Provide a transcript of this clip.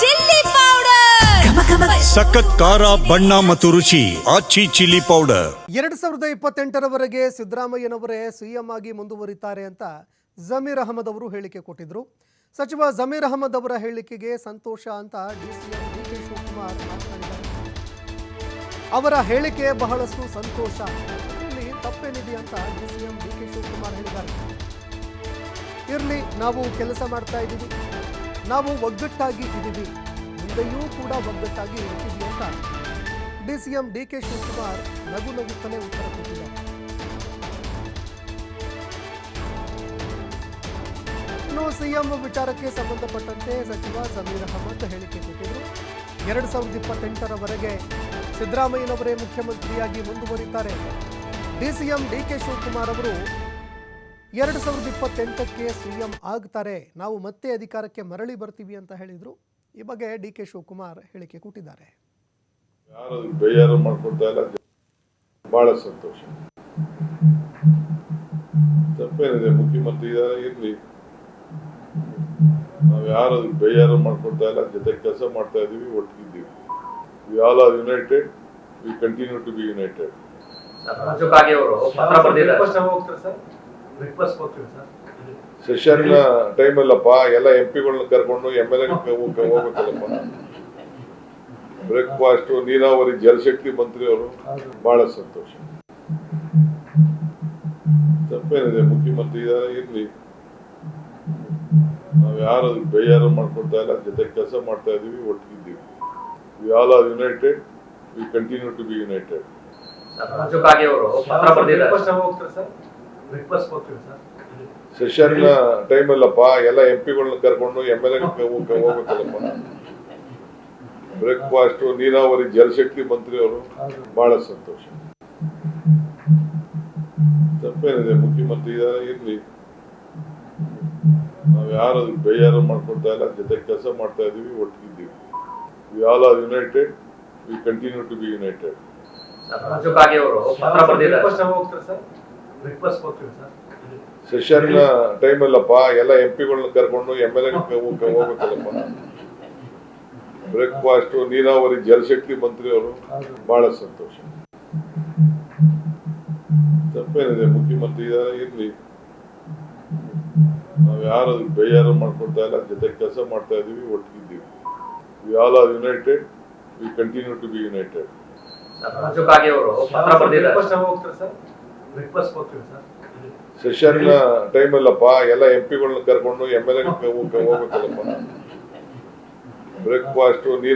Chilli powder. ಸಖತ್ ಖಾರ ಬಣ್ಣ ಮತ್ತು ರುಚಿ ಆಚಿ ಚಿಲ್ಲಿ ಪೌಡರ್. ಎರಡ್ ಸಾವಿರದ ಇಪ್ಪತ್ತೆಂಟರವರೆಗೆ ಸಿದ್ದರಾಮಯ್ಯನವರೇ ಸಿಎಂ ಆಗಿ ಮುಂದುವರಿತಾರೆ ಅಂತ ಜಮೀರ್ ಅಹಮದ್ ಅವರು ಹೇಳಿಕೆ ಕೊಟ್ಟಿದ್ರು. ಸಚಿವ ಜಮೀರ್ ಅಹಮದ್ ಅವರ ಹೇಳಿಕೆಗೆ ಸಂತೋಷ ಅಂತ ಡಿಸಿಎಂ ಡಿ ಕೆ ಶಿವಕುಮಾರ್ ಮಾತನಾಡಿದ್ದಾರೆ. ಅವರ ಹೇಳಿಕೆ ಬಹಳಷ್ಟು ಸಂತೋಷ. ಇಲ್ಲಿ ತಪ್ಪೇನಿದೆ ಅಂತ ಡಿಸಿಎಂ ಡಿ ಕೆ ಶಿವಕುಮಾರ್ ಹೇಳಿದ್ದಾರೆ. ಇರಲಿ ನಾವು ಕೆಲಸ ಮಾಡ್ತಾ ಇದ್ದೀವಿ. ನಾವು ಒಗ್ಗಟ್ಟಾಗಿ ಇದ್ದೀವಿ. ಮುಂದೆಯೂ ಕೂಡ ಒಗ್ಗಟ್ಟಾಗಿ ಇರ್ತೀವಿ ಅಂತ. ಡಿಸಿಎಂ ಡಿ ಕೆ ಶಿವಕುಮಾರ್ ನಗು ನಗುತ್ತಲೇ ಉತ್ತರ ಕೊಟ್ಟಿದ್ದಾರೆ. ಇನ್ನು ಸಿಎಂ ವಿಚಾರಕ್ಕೆ ಸಂಬಂಧಪಟ್ಟಂತೆ ಸಚಿವ ಸಮೀರ್ ಅಹಮದ್ ಹೇಳಿಕೆ ಕೊಟ್ಟಿದ್ರು. ಎರಡು ಸಾವಿರದ ಇಪ್ಪತ್ತೆಂಟರವರೆಗೆ ಸಿದ್ದರಾಮಯ್ಯನವರೇ ಮುಖ್ಯಮಂತ್ರಿಯಾಗಿ ಮುಂದುವರಿತಾರೆ. ಡಿಸಿಎಂ ಡಿ ಕೆ ಶಿವಕುಮಾರ್ ಅವರು ಎರಡು ಸಾವಿರದ ಇಪ್ಪತ್ತೆಂಟಕ್ಕೆ ಸಿಎಂ ಆಗ್ತಾರೆ. ನಾವು ಮತ್ತೆ ಅಧಿಕಾರಕ್ಕೆ ಮರಳಿ ಬರ್ತೀವಿ ಅಂತ ಹೇಳಿದ್ರು. ಈ ಬಗ್ಗೆ ಡಿ ಕೆ ಶಿವಕುಮಾರ್ ಹೇಳಿಕೆ ಕೊಟ್ಟಿದ್ದಾರೆ. ಯಾರು ಬೇಯಾರು ಮಾಡ್ಕೊಳ್ತಾ ಇಲ್ಲ. ಬಹಳ ಸಂತೋಷ. ತಪ್ಪೇನಿದೆ ಮುಖ್ಯಮಂತ್ರಿ ಇದ್ದಾರೆ ಇರ್ಲಿ. ನಾವು ಯಾರು ಬೇಯಾರು ಮಾಡ್ಕೊಳ್ತಾ ಇಲ್ಲ. ಜೊತೆ ಕೆಲಸ ಮಾಡ್ತಾ ಇದೀವಿ ಒಟ್ಟಿಗಿದ್ದೀವಿ. We all are united we continue to be united sir ಅವರು ಪತ್ರ ಬರೆದಿದ್ದಾರೆ. ಸೆಷನ್ ಟೈಮ್ ಅಲ್ಲಪ್ಪ ಎಲ್ಲ ಎಂ ಪಿಗಳನ್ನ ಕರ್ಕೊಂಡು ಎಂ ಎಲ್ ಎ ಹೋಗ್ಬೇಕಲ್ಲಪ್ಪ. ಬ್ರೇಕ್ಫಾಸ್ಟ್ ನೀರಾವರಿ ಜಲಶಕ್ತಿ ಮಂತ್ರಿ ಅವರು ಬಹಳ ಸಂತೋಷ. ತಪ್ಪೇನಿದೆ ಮುಖ್ಯಮಂತ್ರಿ ಇರ್ಲಿ. ನಾವು ಯಾರು ಬೇಯಾರು ಮಾಡ್ಕೊಳ್ತಾ ಇಲ್ಲ. ಜೊತೆ ಕೆಲಸ ಮಾಡ್ತಾ ಇದೀವಿ ಒಟ್ಟಿಗಿದ್ದೀವಿ. We all are united we continue to be united request sir. Session time ಅಲ್ಲಪ್ಪ ಎಲ್ಲ ಎಂ ಪಿಗಳನ್ನ ಕರ್ಕೊಂಡು ಎಂ ಎಲ್ ಎ ಹೋಗ್ಬೇಕಲ್ಲಪ್ಪ ಬ್ರೇಕ್ಫಾಸ್ಟ್ ನೀರಾವರಿ ಜಲಶಕ್ತಿ ಮಂತ್ರಿ ಅವರು ಬಹಳ ಸಂತೋಷ. ತಪ್ಪೇನಿದೆ ಮುಖ್ಯಮಂತ್ರಿ ಇರ್ಲಿ. ನಾವು ಯಾರು ಬೇಯಾರು ಮಾಡ್ಕೊಳ್ತಾ ಇಲ್ಲ ಜೊತೆ ಕೆಲಸ ಮಾಡ್ತಾ ಇದೀವಿ ಒಟ್ಟಿಗಿದ್ದೀವಿ. We all are united we continue to be united Raju Kage ಅವರು ಪತ್ರ ಬರೆದಿದ್ದಾರೆ. Request sir. ಸೆಷನ್ ಟೈಮ್ ಅಲ್ಲಪ್ಪ ಎಲ್ಲ ಎಂ ಪಿಗಳನ್ನ ಕರ್ಕೊಂಡು ಎಂ ಎಲ್ ಎ ಹೋಗ್ಬೇಕಲ್ಲಪ್ಪ. ಬ್ರೇಕ್ಫಾಸ್ಟ್ ನೀರಾವರಿ ಜಲಶಕ್ತಿ ಮಂತ್ರಿ ಅವರು. ಬಹಳ ಸಂತೋಷ. ತಪ್ಪೇನಿದೆ ಮುಖ್ಯಮಂತ್ರಿ ಇರ್ಲಿ. ನಾವು ಯಾರು ಬೇಜಾರು ಮಾಡ್ಕೊಳ್ತಾ ಇಲ್ಲ. ಜೊತೆ ಕೆಲಸ ಮಾಡ್ತಾ ಇದೀವಿ ಒಟ್ಟಿಗಿದ್ದೀವಿ. We all are united we continue to be united session time ಅಲ್ಲಪ್ಪ ಎಲ್ಲ ಎಂ ಪಿಗಳನ್ನ ಕರ್ಕೊಂಡು ಎಂ ಎಲ್ ಎ ಹೋಗ್ಬೇಕಲ್ಲಪ್ಪ. ಬ್ರೇಕ್ಫಾಸ್ಟ್ ನೀರಾವರಿ